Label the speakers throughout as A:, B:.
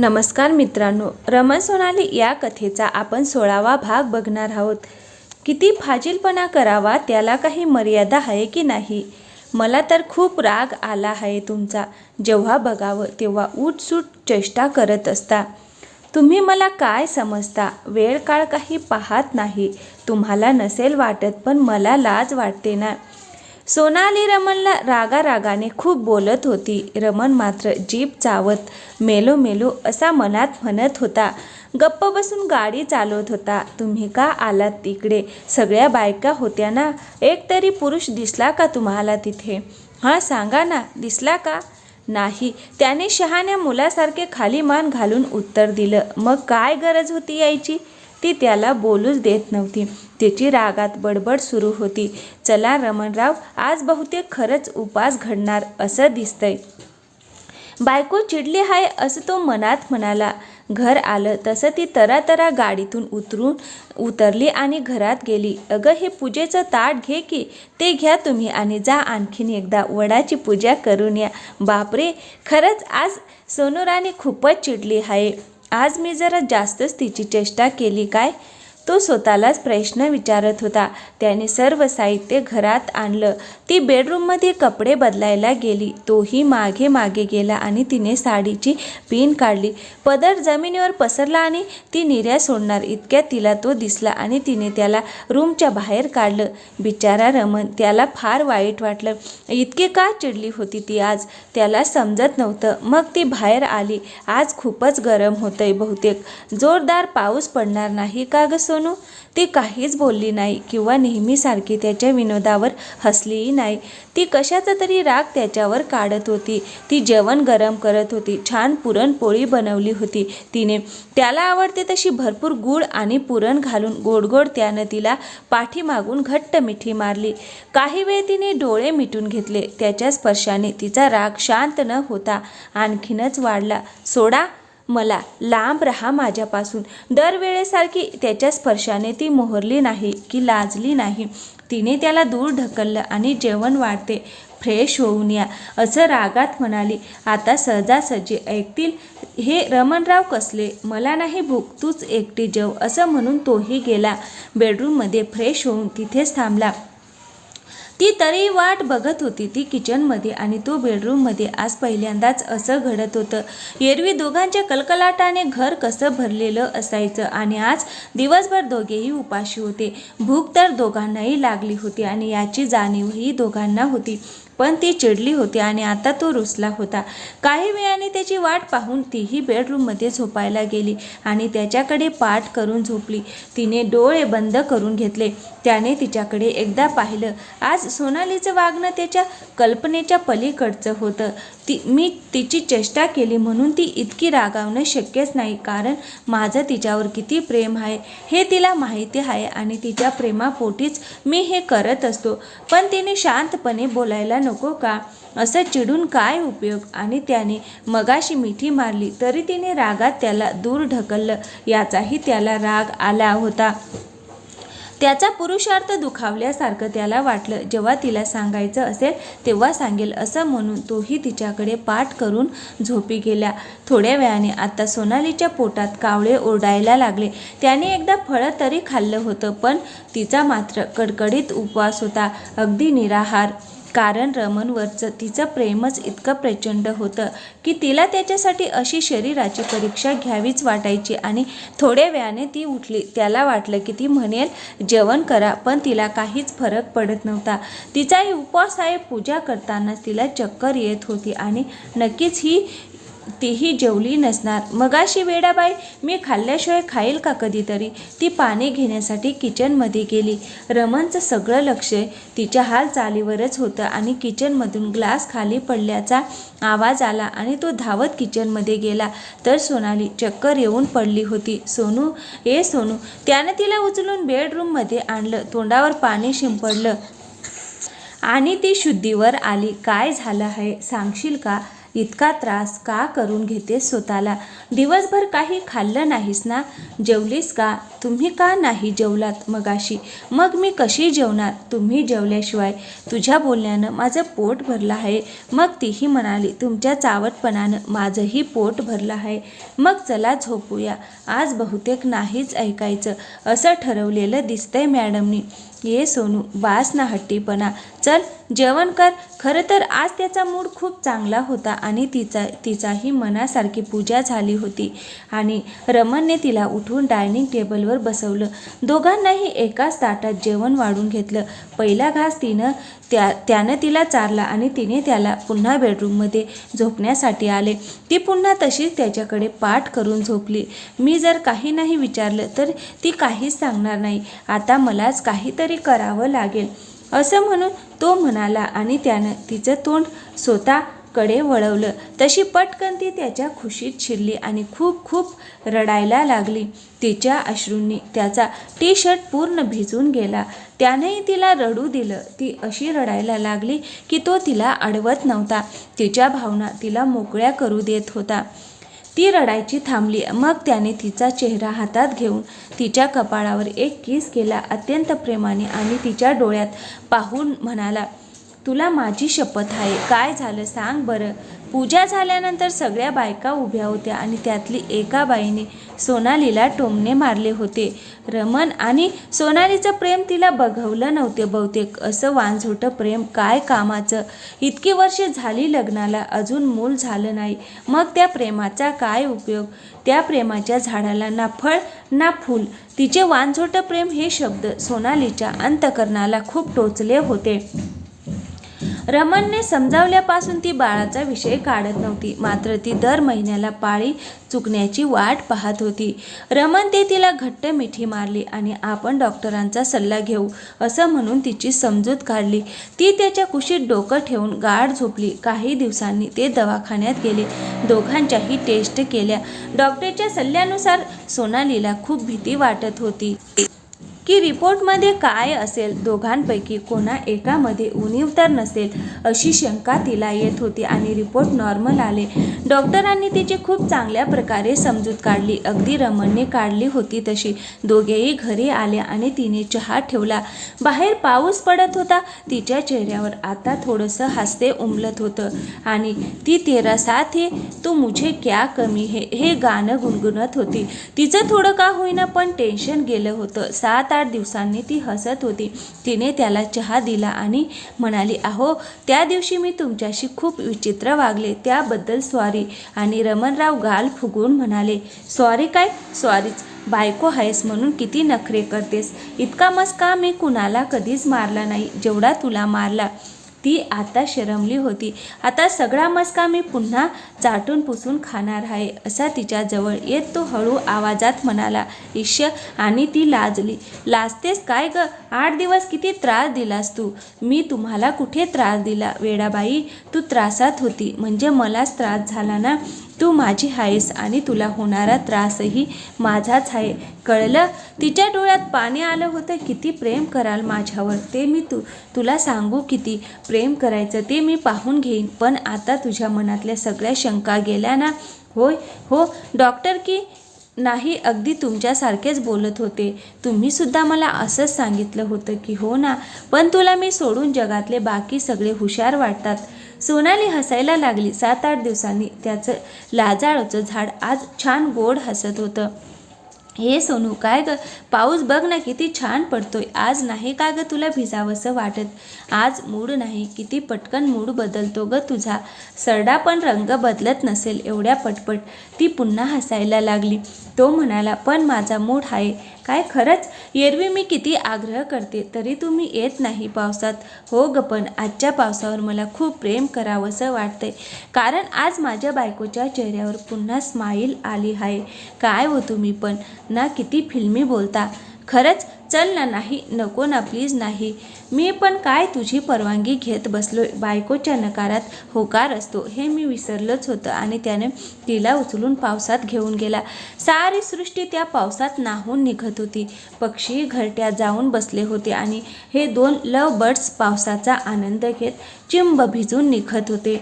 A: नमस्कार मित्रांनो रमण सोनाली या कथेचा आपण सोळावा भाग बघणार आहोत. किती फाजीलपणा करावा त्याला काही मर्यादा आहे की नाही? मला तर खूप राग आला आहे तुमचा. जेव्हा बघावं तेव्हा उठसूट चेष्टा करत असता. तुम्ही मला काय समजता? वेळ काळ काही पाहत नाही. तुम्हाला नसेल वाटत पण मला लाज वाटते ना. सोनाली रमणला रागा रागाने खूप बोलत होती. रमण मात्र जीप चावत मेलो मेलो असा मनात म्हणत होता गप्प बसून गाडी चालवत होता. तुम्ही का आलात तिकडे? सगळ्या बायका होत्या ना? एक तरी पुरुष दिसला का तुम्हाला तिथे? हां सांगा ना. दिसला का? नाही. त्याने शहाण्या मुलासारखे खाली मान घालून उत्तर दिलं मग काय गरज होती यायची? ती त्याला बोलूच देत नव्हती. तिची रागात बडबड सुरू होती. चला रमणराव आज बहुतेक खरंच उपास घडणार असं दिसतंय. बायको चिडली आहे असं तो मनात म्हणाला. घर आलं तसं ती तरातरा गाडीतून उतरून उतरली आणि घरात गेली. अगं हे पूजेचं ताट घे की ते घ्या तुम्ही आणि जा आणखीन एकदा वडाची पूजा करून या. बापरे खरंच आज सोनूराणी खूपच चिडली आहे आज मी जरा जास्तच तिची चेष्टा केली काय? तो स्वतःलाच प्रश्न विचारत होता. त्याने सर्व साहित्य घरात आणलं. ती बेडरूममध्ये कपडे बदलायला गेली. तोही मागे मागे गेला आणि तिने साडीची पिन काढली. पदर जमिनीवर पसरला आणि ती निर्या सोडणार. इतक्या तिला तो दिसला आणि तिने त्याला रूमच्या बाहेर काढलं. बिचारा रमन त्याला फार वाईट वाटलं. इतके का चिडली होती ती आज? त्याला समजत नव्हतं. मग ती बाहेर आली. आज खूपच गरम होतंय बहुतेक. जोरदार पाऊस पडणार नाही का ग सोनू ती काहीच बोलली नाही किंवा नेहमीसारखी त्याच्या विनोदावर हसलीही नाही. ती कशाचा तरी राग त्याच्यावर काढत होती. ती जेवण गरम करत होती. छान पुरणपोळी बनवली होती तिने. त्याला आवडते तशी भरपूर गूळ आणि पुरण घालून गोड गोड त्यानं तिला पाठीमागून घट्ट मिठी मारली. काही वेळ तिने डोळे मिटून घेतले. त्याच्या स्पर्शाने तिचा राग शांत न होता आणखीनच वाढला. सोडा मला लांब राहा माझ्यापासून. दरवेळेसारखी त्याच्या स्पर्शाने ती मोहरली नाही की लाजली नाही. तिने त्याला दूर ढकललं आणि जेवण वाढते. फ्रेश होऊन या असं रागात म्हणाली. आता सहजासहजी ऐकतील. हे रमणराव कसले? मला नाही भूक तूच एकटी जेव असं म्हणून तोही गेला. बेडरूममध्ये फ्रेश होऊन तिथेच थांबला. ती तरी वाट बघत होती ती किचनमध्ये आणि तो बेडरूममध्ये आज पहिल्यांदाच असं घडत होतं. एरवी दोघांच्या कलकलाटाने घर कसं भरलेलं असायचं आणि आज दिवसभर दोघेही उपाशी होते. भूक तर दोघांनाही लागली होती आणि याची जाणीवही दोघांना होती. पण ती चिडली होती आणि आता तो रुसला होता. काही वेळाने त्याची वाट पाहून तीही बेडरूममध्ये झोपायला गेली आणि त्याच्याकडे पाठ करून झोपली. तिने डोळे बंद करून घेतले. त्याने तिच्याकडे एकदा पाहिलं. आज सोनालीचं वागणं त्याच्या कल्पनेच्या पलीकडचं होतं. ती मी तिची चेष्टा केली म्हणून ती इतकी रागावणं शक्यच नाही कारण माझं तिच्यावर किती प्रेम आहे हे तिला माहिती आहे आणि तिच्या प्रेमापोटीच मी हे करत असतो. पण तिने शांतपणे बोलायला नको नको का? असं चिडून काय उपयोग? आणि त्याने मगाशी मिठी मारली तरी तिने रागात त्याला दूर ढकललं. याचाही त्याला राग आला होता. त्याचा पुरुषार्थ दुखावल्यासारखं त्याला वाटलं. जेव्हा तिला सांगायचं असेल तेव्हा सांगेल. असं म्हणून तोही तिच्याकडे पाठ करून झोपी गेल्या थोड्या वेळाने आता सोनालीच्या पोटात कावळे ओरडायला लागले. त्याने एकदा फळं तरी खाल्लं होतं पण तिचा मात्र कडकडीत उपवास होता. अगदी निराहार. कारण रमणवरचं तिचं प्रेमच इतकं प्रचंड होतं की तिला त्याच्यासाठी अशी शरीराची परीक्षा घ्यावीच वाटायची आणि थोड्या वेळाने ती उठली. त्याला वाटलं की ती म्हणेल जेवण करा. पण तिला काहीच फरक पडत नव्हता. तिचाही उपवास आहे पूजा करतानाच तिला चक्कर येत होती आणि नक्कीच ही तीही जेवली नसणार. मगाशी वेडाबाई मी खाल्ल्याशिवाय खाईल का कधीतरी? ती पाणी घेण्यासाठी किचनमध्ये गेली. रमणचं सगळं लक्ष तिच्या हालचालीवरच होतं आणि किचनमधून ग्लास खाली पडल्याचा आवाज आला आणि तो धावत किचनमध्ये गेला. तर सोनाली चक्कर येऊन पडली होती. सोनू ए सोनू त्यानं तिला उचलून बेडरूममध्ये आणलं. तोंडावर पाणी शिंपडलं आणि ती शुद्धीवर आली. काय झालं आहे? सांगशील का? इतका त्रास का करून घेते स्वतःला? दिवसभर काही खाल्लं नाहीस ना? जेवलीस का? तुम्ही का नाही जेवलात मगाशी? मग मी कशी जेवणार? तुम्ही जेवल्याशिवाय तुझ्या बोलण्यानं माझं पोट भरलं आहे. मग तीही म्हणाली तुमच्या चावटपणानं माझंही पोट भरलं आहे. मग चला झोपूया. आज बहुतेक नाहीच ऐकायचं. असं ठरवलेलं दिसतंय मॅडमनी. ये सोनू बास ना हट्टीपणा. चल जेवण कर. खरं तर आज त्याचा मूड खूप चांगला होता आणि तिचा तिचाही मनासारखी पूजा झाली होती. आणि रमणने तिला उठून डायनिंग टेबलवर बसवलं. दोघांनाही एकाच ताटात जेवण वाढून घेतलं. पहिला घास तिनं त्या त्यानं तिला चारला आणि तिने त्याला पुन्हा बेडरूममध्ये झोपण्यासाठी आले. ती पुन्हा तशीच त्याच्याकडे पाठ करून झोपली. मी जर काही नाही विचारलं तर ती काहीच सांगणार नाही. आता मलाच काहीतरी करावं लागेल. असं म्हणून तो म्हणाला आणि त्यानं तिचं तोंड स्वतःकडे वळवलं. तशी पटकन ती त्याच्या खुशीत शिरली आणि खूप खूप रडायला लागली. तिच्या अश्रूंनी त्याचा टी शर्ट पूर्ण भिजून गेला. त्यानेही तिला रडू दिलं. ती अशी रडायला लागली की तो तिला अडवत नव्हता. तिच्या भावना तिला मोकळ्या करू देत होता. ती रडायची थांबली. मग त्याने तिचा चेहरा हातात घेऊन तिच्या कपाळावर एक किस केला. अत्यंत प्रेमाने आणि तिच्या डोळ्यात पाहून म्हणाला तुला माझी शपथ आहे. काय झालं सांग बरं. पूजा झाल्यानंतर सगळ्या बायका उभ्या होत्या आणि त्यातली एका बाईने सोनालीला टोमणे मारले होते. रमन आणि सोनालीचं प्रेम तिला बघवलं नव्हते बहुतेक. असं वांझोटं प्रेम काय कामाचं? इतकी वर्षे झाली लग्नाला अजून मूल झालं नाही. मग त्या प्रेमाचा काय उपयोग? त्या प्रेमाच्या झाडाला ना फळ ना फूल. तिचे वांझोटं प्रेम हे शब्द सोनालीच्या अंतकरणाला खूप टोचले होते. रमणने समजावल्यापासून ती बाळाचा विषय काढत नव्हती. मात्र ती दर महिन्याला पाळी चुकण्याची वाट पाहत होती. रमण ते तिला घट्ट मिठी मारली आणि आपण डॉक्टरांचा सल्ला घेऊ असं म्हणून तिची समजूत काढली. ती त्याच्या कुशीत डोकं ठेवून गाढ झोपली. काही दिवसांनी ते दवाखान्यात गेले. दोघांच्याही टेस्ट केल्या. डॉक्टरच्या सल्ल्यानुसार सोनालीला खूप भीती वाटत होती. की रिपोर्टमध्ये काय असेल? दोघांपैकी कोणा एकामध्ये उणीव तर नसेल अशी शंका तिला येत होती आणि रिपोर्ट नॉर्मल आले. डॉक्टरांनी तिची खूप चांगल्या प्रकारे समजूत काढली. अगदी रमणने काढली होती तशी. दोघेही घरी आले आणि तिने चहा ठेवला. बाहेर पाऊस पडत होता. तिच्या चेहऱ्यावर आता थोडंसं हसते उमलत होतं. आणि ती तेरा साथ हे तू मुझे क्या कमी हे? हे गाणं गुणगुणत होती. तिचं थोडं का होईना पण टेन्शन गेलं होतं. सात आठ दिवसांनी ती हसत होती. तिने त्याला चहा दिला आणि म्हणाली अहो त्या दिवशी मी तुमच्याशी खूप विचित्र वागले त्याबद्दल सॉरी आणि रमणराव गाल फुगून म्हणाले सॉरी काय? सॉरीच बायको आहेस म्हणून किती नखरे करतेस. इतका मस्का मी कुणाला कधीच मारला नाही. जेवढा तुला मारला. ती आता शरमली होती. आता सगळा मस्का मी पुन्हा चाटून पुसून खाणार आहे असा तिच्याजवळ येत तो हळू आवाजात म्हणाला. ईश्य आणि ती लाजली. लाजतेस काय ग? आठ दिवस किती त्रास दिलास तू? मी तुम्हाला कुठे त्रास दिला? वेडाबाई तू त्रासात होती. म्हणजे मलाच त्रास झाला ना? तू माझी आहेस आणि तुला होणारा त्रासही माझाच आहे. कळलं? तिच्या डोळ्यात पाणी आलं होतं. किती प्रेम कराल माझ्यावर? ते मी तू तुला सांगू किती प्रेम करायचं ते मी पाहून घेईन. पण आता तुझ्या मनातल्या सगळ्या शंका गेल्या ना? होय हो. डॉक्टर की नाही अगदी तुमच्यासारखेच बोलत होते. तुम्हीसुद्धा मला असंच सांगितलं होतं की हो ना? पण तुला मी सोडून जगातले बाकी सगळे हुशार वाटतात. सोनाली हसायला लागली. सात आठ दिवसांनी त्याचं लाजाळूचं झाड आज छान गोड हसत होतं. हे सोनू काय ग? पाऊस बघ ना किती छान पडतोय. आज नाही का ग तुला भिजावंसं वाटत? आज मूड नाही. किती पटकन मूड बदलतो ग तुझा. सरडा पण रंग बदलत नसेल एवढ्या पटपट. ती पुन्हा हसायला लागली. तो म्हणाला पण माझा मूड आहे काय खरंच? एरवी मी किती आग्रह करते तरी तुम्ही येत नाही पावसात. हो ग पण आजच्या पावसावर मला खूप प्रेम करावंसं वाटतंय. कारण आज माझ्या बायकोच्या चेहऱ्यावर पुन्हा स्माईल आली आहे. काय हो तुम्ही पण? ना किती फिल्मी बोलता. खरंच चल ना नाही नको ना प्लीज नाही. मी पण काय तुझी परवानगी घेत बसलो बायकोच्या नकारात होकार असतो हे मी विसरलंच होतं आणि त्याने तिला उचलून पावसात घेऊन गेला. सारी सृष्टी त्या पावसात नाहून निघत होती. पक्षी घरट्यात जाऊन बसले होते आणि हे दोन लव बर्ड्स पावसाचा आनंद घेत चिंब भिजून निघत होते.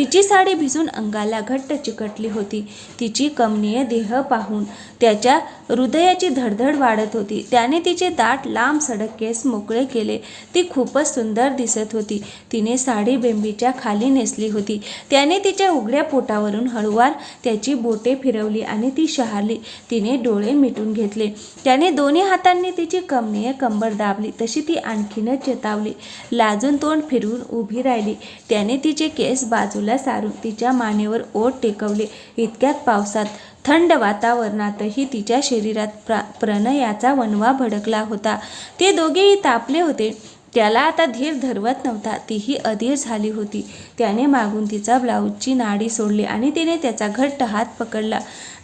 A: तिची साडी भिजून अंगाला घट्ट चिकटली होती. तिची कमनीय देह पाहून त्याच्या हृदयाची धडधड वाढत होती. त्याने तिचे दाट लांब सडक केस मोकळे केले. ती खूपच सुंदर दिसत होती. तिने साडी बेंबीच्या खाली नेसली होती. त्याने तिच्या उघड्या पोटावरून हळूवार त्याची बोटे फिरवली आणि ती शहारली. तिने डोळे मिटून घेतले. त्याने दोन्ही हातांनी तिची कमनीय कंबर दाबली. तशी ती आणखीनच चेतावली. लाजून तोंड फिरवून उभी राहिली. त्याने तिचे केस बाजूला सारून तिच्या मानेवर ओठ टेकवले. इतक्यात पावसात थंड वातावरणातही तिच्या शरीरात प्रा प्रणयाचा वणवा भडकला होता. ते दोघेही तापले होते. त्याला आता धीर धरवत नव्हता. तीही अधीर झाली होती. त्याने मागून तिचा ब्लाऊजची नाडी सोडली आणि तिने त्याचा घट्ट हात पकडला.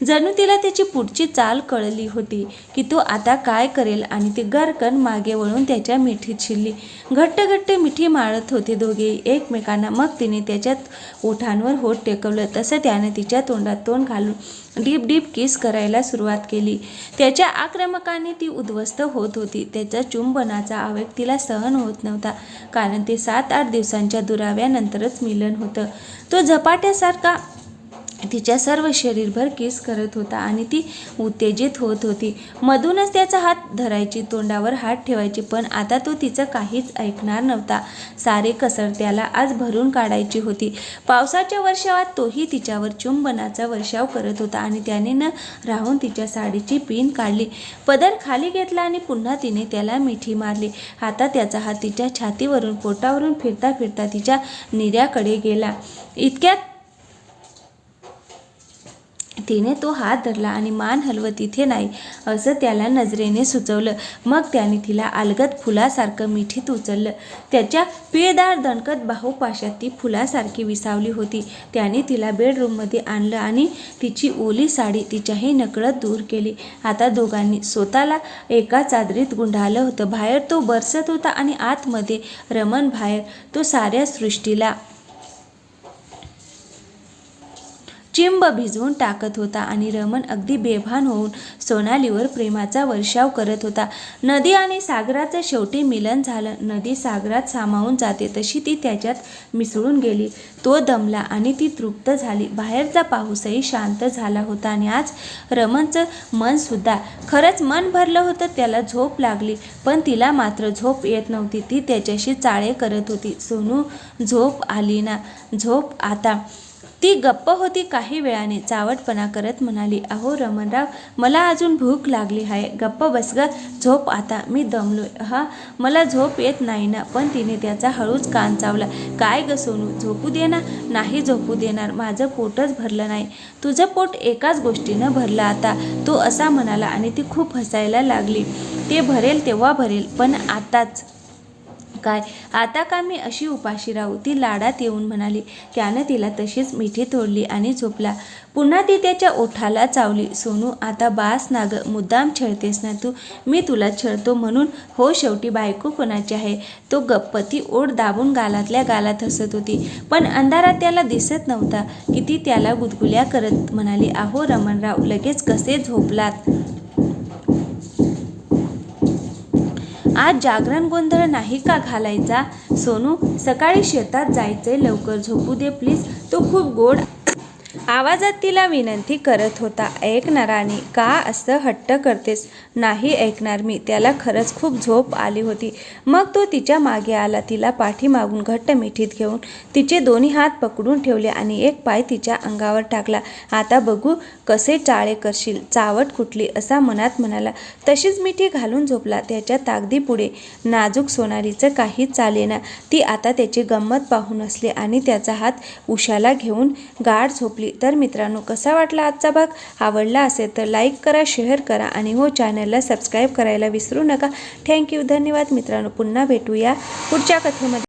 A: जणू तिला त्याची पुढची चाल कळली होती की तो आता काय करेल आणि ती गरकन मागे वळून त्याच्या मिठीत शिरली. घट्ट घट्ट मिठी माळत होते दोघेही एकमेकांना मग तिने त्याच्या ओठांवर होठ टेकवलं. तसं त्याने तिच्या तोंडात तोंड घालून डीप डीप किस करायला सुरुवात केली. त्याच्या आक्रमकाने ती उद्ध्वस्त होत होती. त्याचा चुंबनाचा आवेग तिला सहन होत नव्हता कारण ते सात आठ दिवसांच्या दुराव्यानंतरच मिलन होतं. तो झपाट्यासारखा तिच्या सर्व शरीरभर केस करत होता आणि ती उत्तेजित होत होती. मधूनच त्याचा हात धरायची तोंडावर हात ठेवायची पण आता तो तिचं काहीच ऐकणार नव्हता. सारे कसर त्याला आज भरून काढायची होती. पावसाच्या वर्षावात तोही तिच्यावर चुंबनाचा वर्षाव करत होता आणि त्याने न राहून तिच्या साडीची पिन काढली. पदर खाली घेतला आणि पुन्हा तिने त्याला मिठी मारली. आता त्याचा हात तिच्या छातीवरून पोटावरून फिरता फिरता तिच्या निर्याकडे गेला. इतक्यात तिने तो हात धरला आणि मान हलवत तिथे नाही असं त्याला नजरेने सुचवलं. मग त्याने तिला अलगत फुलासारखं मिठीत उचललं. त्याच्या पिळदार दणकत बाहुपाशात ती फुलासारखी विसावली होती. त्याने तिला बेडरूममध्ये आणलं आणि तिची ओली साडी तिच्याही नकळत दूर केली. आता दोघांनी स्वतःला एका चादरीत गुंडाळलं होतं. बाहेर तो बरसत होता आणि आतमध्ये रमण बाहेर तो साऱ्या सृष्टीला चिंब भिजवून टाकत होता आणि रमण अगदी बेभान होऊन सोनालीवर प्रेमाचा वर्षाव करत होता. नदी आणि सागराचं शेवटी मिलन झालं. नदी सागरात सामावून जाते तशी ती त्याच्यात मिसळून गेली. तो दमला आणि ती तृप्त झाली. बाहेरचा पाऊसही शांत झाला होता आणि आज रमणचं मनसुद्धा खरंच मन भरलं होतं त्याला झोप लागली. पण तिला मात्र झोप येत नव्हती. ती त्याच्याशी चाळे करत होती. सोनू झोप आली ना? झोप आता ती गप्प होती काही वेळाने. चावटपणा करत म्हणाली अहो रमणराव मला अजून भूक लागली आहे. गप्प बस ग. झोप आता. मी दमलोय. हा? मला झोप येत नाही ना. पण तिने त्याचा हळूच कान चावला. काय ग सोनू झोपू दे ना. नाही झोपू देणार. माझं पोटच भरलं नाही. तुझं पोट एकाच गोष्टीनं भरलं आता. तो असा म्हणाला आणि ती खूप हसायला लागली. ते भरेल तेव्हा भरेल पण आताच. काय? आता का मी अशी उपाशी राहू? ती लाडात येऊन म्हणाली. त्यानं तिला तशीच मिठी तोडली आणि झोपला. पुन्हा ती त्याच्या ओठाला चावली. सोनू आता बास नाग मुद्दाम छळतेस ना तू? मी तुला छळतो म्हणून हो शेवटी बायको कोणाची आहे? तो गप्प ती ओढ दाबून गालातल्या गालात हसत होती. पण अंधारात त्याला दिसत नव्हता. की ती त्याला गुदगुल्या करत म्हणाली आहो रमणराव लगेच कसे झोपलात? आज जागरण गोंधळ नाही का घालायचा? सोनू सकाळी शेतात जायचंय लवकर. झोपू दे प्लीज तो खूप गोड आवाजात तिला विनंती करत होता ऐकणाराने का असं हट्ट करतेस? नाही ऐकणार मी. त्याला खरंच खूप झोप आली होती. मग तो तिच्यामागे आला तिला पाठीमागून घट्ट मिठीत घेऊन तिचे दोन्ही हात पकडून ठेवले आणि एक पाय तिच्या अंगावर टाकला. आता बघू कसे चाळे करशील चावट कुठली? असा मनात म्हणाला. तशीच मिठी घालून झोपला. त्याच्या ताकदीपुढे नाजूक सोनारीचं काहीच चालेना. ती आता त्याची गंमत पाहून असली आणि त्याचा हात उशाला घेऊन गाढ झोपली. तर मित्रांनो कसा वाटला आजचा भाग? आवडला असेल तर लाईक करा शेअर करा आणि हो चॅनलला सबस्क्राईब करायला विसरू नका. थँक्यू धन्यवाद मित्रांनो. पुन्हा भेटूया पुढच्या कथेमध्ये.